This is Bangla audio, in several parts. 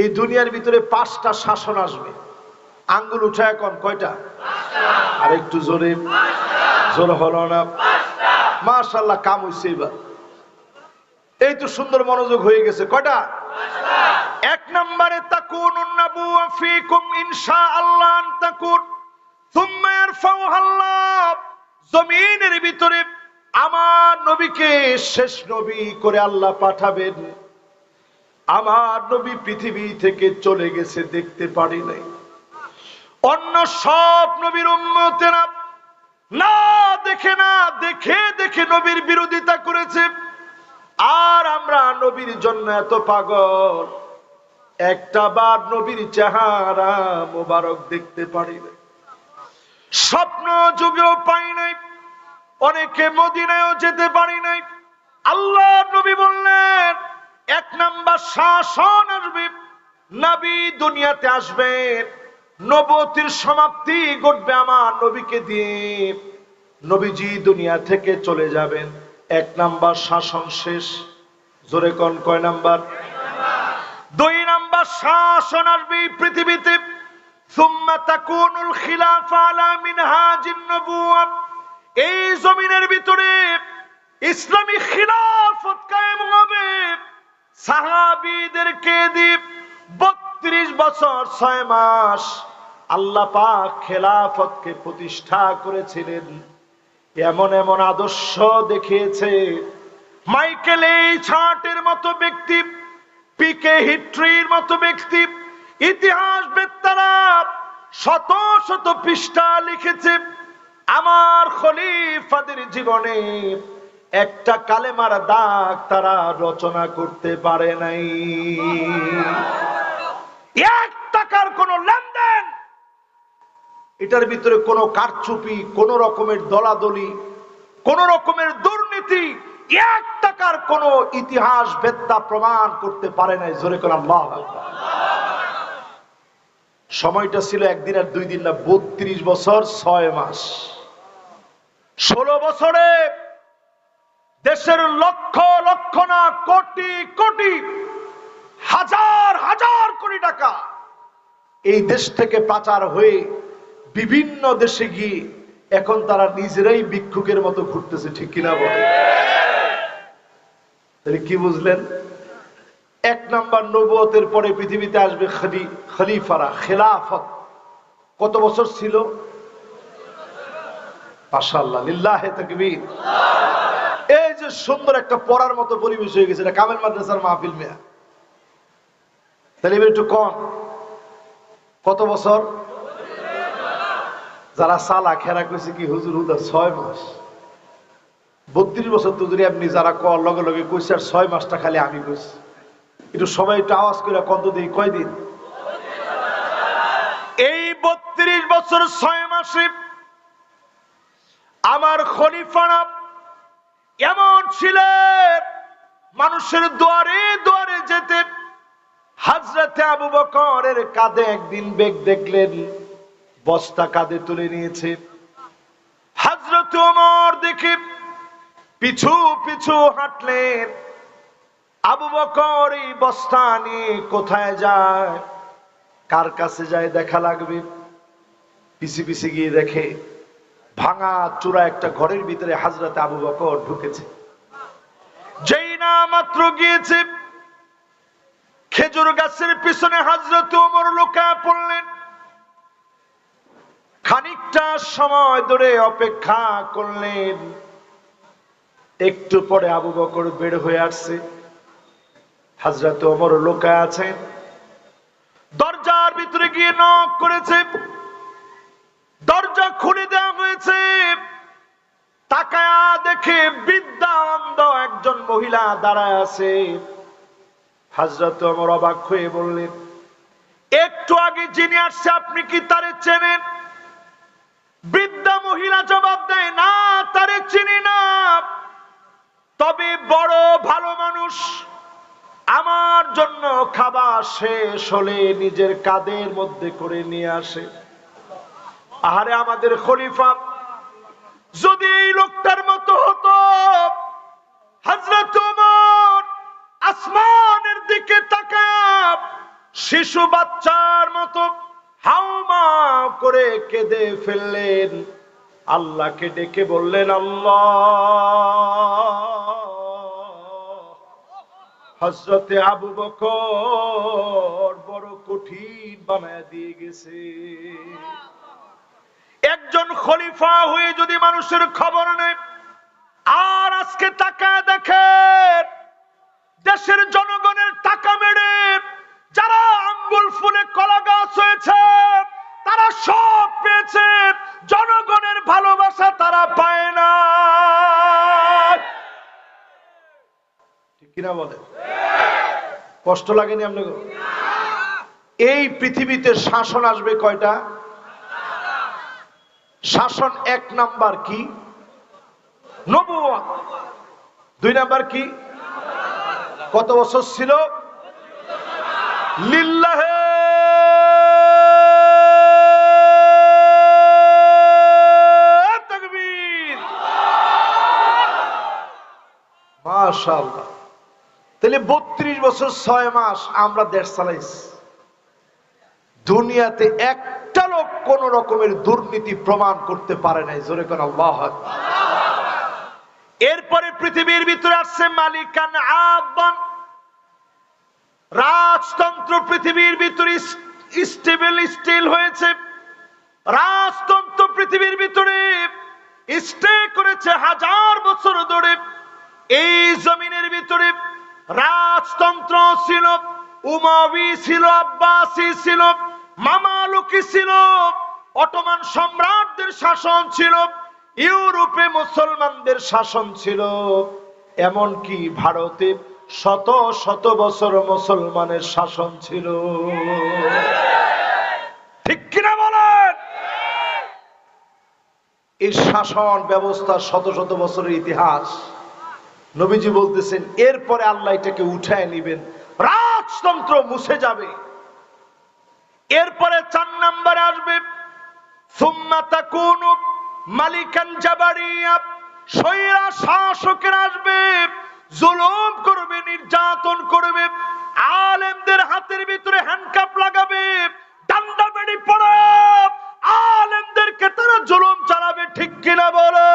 এই দুনিয়ার ভিতরে পাঁচটা শাসন আসবে। আঙ্গুল উঠা এখন কয়টা? আর একটু জোরে। জোর হলো না। মাশাল্লাহ কাম হইছে এবার এই তো সুন্দর মনোযোগ হয়ে গেছে। কয়টা? এক নম্বরে, তাকুন জমিনের ভিতরে আমার নবীকে শেষ নবী করে আল্লাহ পাঠাবেন। আমার নবী পৃথিবী থেকে চলে গেছে দেখতে পারি নাই। অন্য সব নবীর উম্মতেরা না দেখে না দেখে দেখে নবীর বিরোধিতা করেছে। আর আমরা নবীর জন্য এত পাগল, একটা বার নবীর চেহারা মোবারক দেখতে পারি নাই। স্বপ্ন যুগেও পাই নাই, অনেকে মদিনায়ও যেতে পারি নাই। আল্লাহ নবী বললেন এক নাম্বার শাসন আসবে নবী দুনিয়াতে আসবে। নবতির সমাপ্তি ঘটবে আমার নবীকে দিয়ে। নবীজি দুনিয়া থেকে চলে যাবেন। এক নাম্বার শাসন শেষ। জোরে কন, কয় নাম্বার? দুই নাম্বার শাসন আসবে পৃথিবীতে। এই জমিনের ভিতরে ইসলামী খিলাফত কায়ে সাহাবীদেরকে দিয়ে বত্রিশ বছর ছয় মাস আল্লাহ পাক খেলাফতকে প্রতিষ্ঠা করেছিলেন। এমন এমন আদর্শ দেখিয়েছে। মাইকেল এই ছাটের মতো ব্যক্তি, পিকে হিট্রির মতো ব্যক্তি, ইতিহাস বেত্তারা শত শত পৃষ্ঠা লিখেছে। আমার খলিফাদের জীবনে একটা কালেমার দাগ তারা রচনা করতে পারে নাই। এক টাকার কোন লেনদেন, এটার ভিতরে কোনো কারচুপি, কোন রকমের দলাদলি, কোন রকমের দুর্নীতি, এক টাকার কোন ইতিহাস বেত্তা প্রমাণ করতে পারে নাই। জোরে করে আল্লাহ সময়টা ছিল একদিন আর দুই দিন না, বত্রিশ বছর, ছয় মাস। ষোলো বছরে দেশের লক্ষ লক্ষ না, কোটি কোটি, হাজার হাজার কোটি টাকা এই দেশ থেকে পাচার হয়ে বিভিন্ন দেশে গিয়ে এখন তারা নিজেরাই ভিক্ষুকের মতো ঘুরতেছে, ঠিক কিনা বলে কি বুঝলেন? এক নাম্বার নবুয়তের পরে পৃথিবীতে আসবে খলি, খলিফারা, খেলাফত। কত বছর ছিল? মাশাআল্লাহ, লিল্লাহে তাকবীর। যে সুন্দর একটা পড়ার মতো পরিবেশ হয়ে গেছে কামেল মাদ্রাসার মাহফিল মেয়া। তাহলে এবার একটু কম কত বছর? যারা সালা খেরা কইছে কি হুজুর হুদা ছয় মাস। বত্রিশ বছর তো যদি আপনি যারা কর, লগে লগে কইছে আর ছয় মাসটা খালি আমি কইছি। একটু সবাই একটু আওয়াজ করে কত দিই কয়দিন? এই বত্রিশ বছর ছয় মাসে আমার খলিফারা এমন ছিলেন মানুষের দুয়ারে দুয়ারে যেতে। হাজরাতে আবু বকরের কাঁধে একদিন বেগ দেখলেন, বস্তা কাঁধে তুলে নিয়েছে। হাজরত ওমর দেখে পিছু পিছু হাঁটলেন। আবু বকর এই বস্তা নিয়ে কোথায় যায়, কার কাছে যায় দেখা লাগবে? পিছি পিছি গিয়ে দেখে ভাঙা চূড়া একটা ঘরের ভিতরে হাজরাতে আবু বকর ঢুকেছে। যেই না মাত্র গিয়েছে, খেজুর গাছের পিছনে হাজরত ওমর লোকা পড়লেন। খানিকটা সময় ধরে অপেক্ষা করলেন। একটু পরে আবু বকর বের হয়ে আসছে। হাজরত ওমর লোকা আছেন। দরজার ভিতরে গিয়ে নক করেছে। দরজা খুলে দেওয়া হয়েছে। তাকায়া দেখে বিদ্যা অন্ধ একজন মহিলা দাঁড়ায় আছে। হাজরত আমার অবাক হয়ে বললেন, একটু আগে যিনি আসছে, আপনি কি তারে চেনেন? বৃদ্ধা মহিলা জবাব দেয়, না, তারে চিনি না। তবে বড় ভালো মানুষ। আমার জন্য খাবার শেষ হলে নিজের কাদের মধ্যে করে নিয়ে আসে। আহারে আমাদের খলিফা, যদি এই লোকটার মতো হতো হজরত আসমানের দিকে তাকায়, শিশু বাচ্চার মতো হাউমা করে কেঁদে ফেললেন। আল্লাহকে ডেকে বললেন, আল্লাহ। হজরতে আবু বকর বড় কঠিন বানায় দিয়ে গেছে। খলিফা হয়ে যদি মানুষের খবর নেয়, আর আজকে তাকায় দেখেন, দেশের জনগণের টাকা মেরে যারা আঙ্গুল ফুলে কলা গাছ হয়েছে, তারা সব পেয়েছে, জনগণের ভালোবাসা তারা পায় না। কিনা বলে? কষ্ট লাগেনি আপনাকে? এই পৃথিবীতে শাসন আসবে কয়টা? শাসন এক নাম্বার কি? দুই নাম্বার কি? কত বছর ছিল? লিল্লাহে। তাহলে বত্রিশ বছর ছয় মাস আমরা দেশ চালাইছি দুনিয়াতে লোক কোন রকমের দুর্নীতি প্রমাণ করতে পারে নাই। জোরে কোন, আল্লাহ এরপরে পৃথিবীর ভিতরে আসছে মালিকান আব্বান রাজতন্ত্র পৃথিবীর ভিতরে স্টেবল, স্টিল হয়েছে। রাজতন্ত্র পৃথিবীর ভিতরে স্টে করেছে হাজার বছর ধরে। এই জমিনের ভিতরে রাজতন্ত্র ছিল উমাবি ছিল, আব্বাসি ছিল। মামালুকি ছিল, অটোমান সম্রাটদের শাসন ছিল, ইউরোপে মুসলমানদের শাসন ছিল। এমনকি ভারতে শত শত বছর মুসলমানের শাসন ছিল। ঠিক কিনা বলেন? এই শাসন ব্যবস্থা শত শত বছরের ইতিহাস। নবীজি বলতেছেন, এরপরে আল্লাহ এটাকে উঠায় নিবেন। রাজতন্ত্র মুছে যাবে। এরপরে চার নাম্বারে আসবে মালিকান শাসকের আসবে, জুলুম করবে, নির্যাতন করবে, আলেমদের হাতের ভিতরে হ্যান্ডকাপ লাগাবে ডান্ডা বেড়ি পড়ে, আলেমদেরকে তারা জুলুম চালাবে, ঠিক কিনা বলে?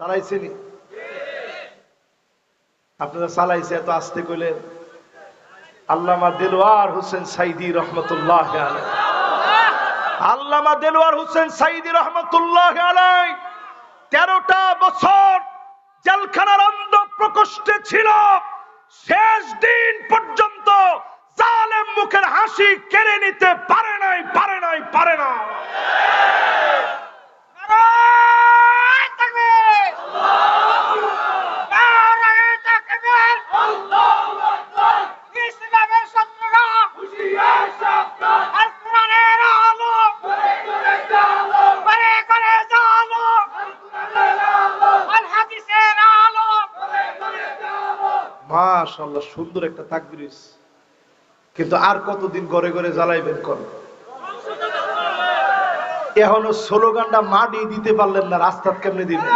চালাইছেনি? আপনারা চালাইছে, এত আসতে কইলেন। আল্লামা দেলোয়ার হোসেন সাইদি রহমতুল্লাহ আল্লামা দেলোয়ার হোসেন সাইদি রহমতুল্লাহ তেরোটা বছর জেলখানার অন্ধ প্রকোষ্ঠে ছিল। শেষ দিন পর্যন্ত জালেম মুখের হাসি কেড়ে নিতে পারে নাই পারে না নারায়ণ তাকবীর! নারায়ণ তাকবীর! ইসলামের শত্রুরা আল কোরআনের আলো করে করে জালো আল হাদিসের আলো মাশাআল্লাহ, সুন্দর একটা তাকবির কিন্তু আর কতদিন ঘরে ঘরে জ্বালাইবেন কোন? এখনও স্লোগানটা, মাটি দিতে পারলেন না, রাস্তা কেমনে দিবেন!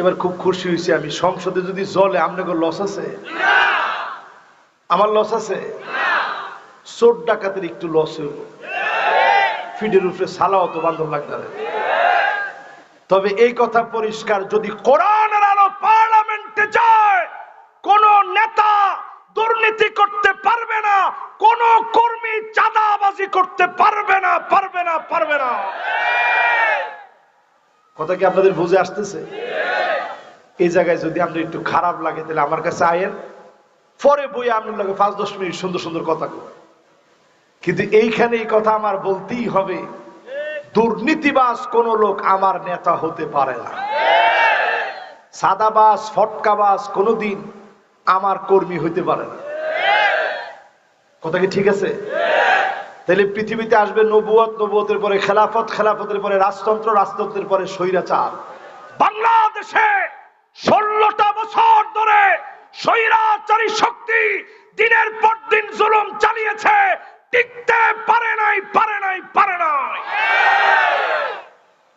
এবার খুব খুশি হয়েছি আমি। সংসদে যদি জলে আপনাকে লস আছে? আমার লস আছে? চোর ডাকাতের একটু লস হইব। ফিডের উপরে সালাও তো বান্ধব লাগবে না। তবে এই কথা পরিষ্কার, যদি কোরআনের আলো পার্লামেন্টে যায়, কোন নেতা দুর্নীতি করতে পারবে না, কোন কর্মী চাঁদাবাজি করতে পারবে না পারবে না পারবে না। কথা কি আপনাদের বুঝে আসতেছে? এই জায়গায় যদি আপনার একটু খারাপ লাগে, তাহলে আমার কাছে আয়েন। পরে বই আপনার লাগে পাঁচ দশ মিনিট সুন্দর সুন্দর কথা। কিন্তু এইখানে এই কথা আমার বলতেই হবে দুর্নীতিবাস কোন লোক আমার নেতা হতে পারে না। সাদাবাস ফটকাবাস কোনোদিন আমার কর্মী হইতে পারে না। কথা কি ঠিক আছে? তাহলে পৃথিবীতে আসবে নবুয়ত, নবুয়তের পরে খেলাফত, খেলাফতের পরে রাজতন্ত্র, রাজতন্ত্রের পরে স্বৈরাচার। বাংলাদেশে ষোলোটা বছর ধরে স্বৈরাচারী শক্তি দিনের পর দিন জুলুম চালিয়েছে, টিকতে পারে নাই পারে নাই পারে নাই।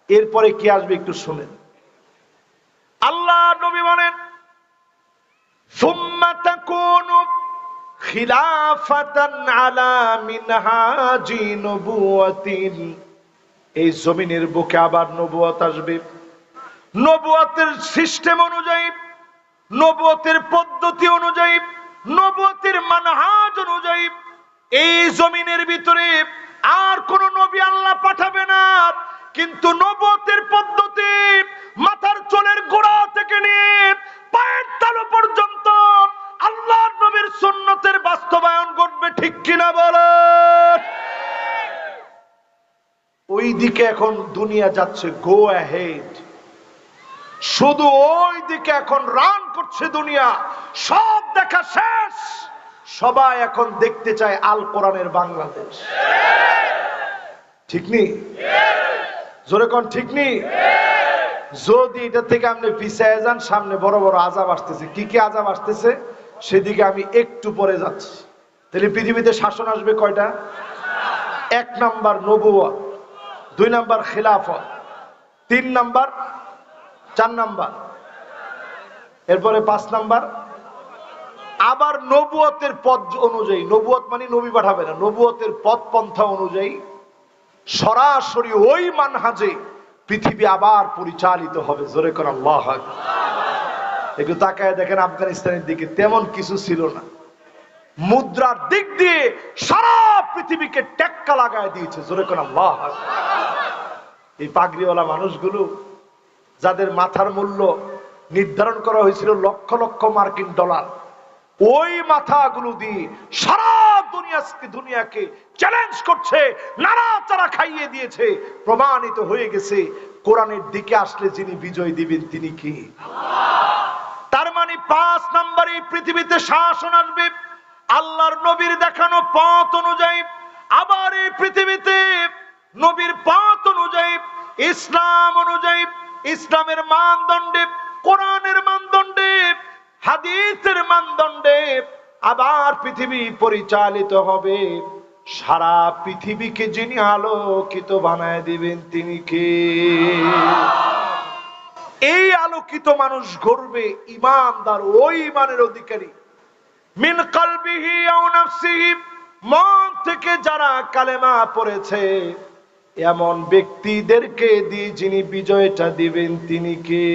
এরপরে কি আসবে একটু শুনেন। আল্লাহ নবী বলেন, সুম্মা তাকুনু খিলাফাতান আলা মিনহাজি নবুয়াতিন এই জমিনের বুকে আবার নবুয়াত আসবে। নবুয়াতের সিস্টেম অনুযায়ী নবুয়তের পদ্ধতি অনুযায়ী, নবুয়তের মানহাজ অনুযায়ী এই জমিনের ভিতরে আর কোন নবী আল্লাহ পাঠাবে না। কিন্তু নবুয়তের পদ্ধতি মাথার চুলের গোড়া থেকে নিয়ে পায়ের তালু পর্যন্ত আল্লাহর নবীর সুন্নতের বাস্তবায়ন ঘটবে ঠিক কিনা বলেন ওই দিকে এখন দুনিয়া যাচ্ছে গো অ্যাহেড শুধু ওই দিকে এখন রান করছে দুনিয়া। সব দেখা শেষ। সবাই এখন দেখতে চায় আল কোরআনের বাংলাদেশ। ঠিক নি? জোরে ঠিক নেই যদি এটা থেকে আপনি পিছিয়ে যান, সামনে বড় বড় আজাব আসতেছে। কি কি আজাব আসতেছে? সেদিকে আমি একটু পরে যাচ্ছি। তাহলে পৃথিবীতে শাসন আসবে কয়টা? এক নাম্বার নবুয়া দুই নাম্বার খিলাফত, তিন নাম্বার চার নাম্বার। এরপরে পাঁচ নাম্বার। আবার নবুয়তের পদ অনুযায়ী, নবুয়ত মানে নবী পাঠাবে না, নবুয়তের পথ পন্থা অনুযায়ী সরাসরি ওই মানহাজে পৃথিবী আবার পরিচালিত হবে। জোরে কোন। একটু তাকায় দেখেন আফগানিস্তানের দিকে তেমন কিছু ছিল না। মুদ্রার দিক দিয়ে সারা পৃথিবীকে টেক্কা লাগায় দিয়েছে। জোরে কোন। এই পাগড়িওয়ালা মানুষগুলো যাদের মাথার মূল্য নির্ধারণ করা হয়েছিল লক্ষ লক্ষ মার্কিন ডলার, ওই মাথাগুলো দিয়ে সারা দুনিয়া দুনিয়াকে চ্যালেঞ্জ করছে, নাড়াচাড়া খাইয়ে দিয়েছে, প্রমাণিত হয়ে গেছে, কোরআনের দিকে আসলে যিনি বিজয় দিবেন তিনি কি? তার মানে পাঁচ নম্বরে পৃথিবীতে শাসন আসবে, আল্লাহর নবীর দেখানো পথ অনুযায়ী। আবার এই পৃথিবীতে নবীর পথ অনুযায়ী, ইসলাম অনুযায়ী ইসলামের মানদণ্ডে, কোরআনের মানদণ্ডে, হাদিসের মানদণ্ডে আবার পৃথিবী পরিচালিত হবে। সারা পৃথিবীকে যিনি আলোকিত বানায় দিবেন, তিনি কে? এই আলোকিত মানুষ গড়বে ইমানদার ওই ইমানের অধিকারী। মিন কলবিহি মন থেকে যারা কালেমা পড়েছে এমন ব্যক্তিদেরকে দিয়ে যিনি বিজয়টা দিবেন তিনি কে?